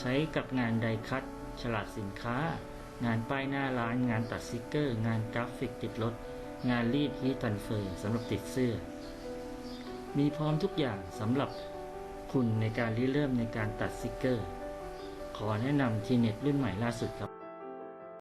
ใช้กับงานไดคัตฉลากสินค้า งานป้ายหน้าร้าน งานตัดสติกเกอร์ งานกราฟิกติดรถ งานรีดฮีทันเฟอร์สำหรับติดเสื้อ มีพร้อมทุกอย่างสำหรับคุณในการริเริ่มในการตัดสติกเกอร์ ขอแนะนำทีเน็ตรุ่นใหม่ล่าสุดครับ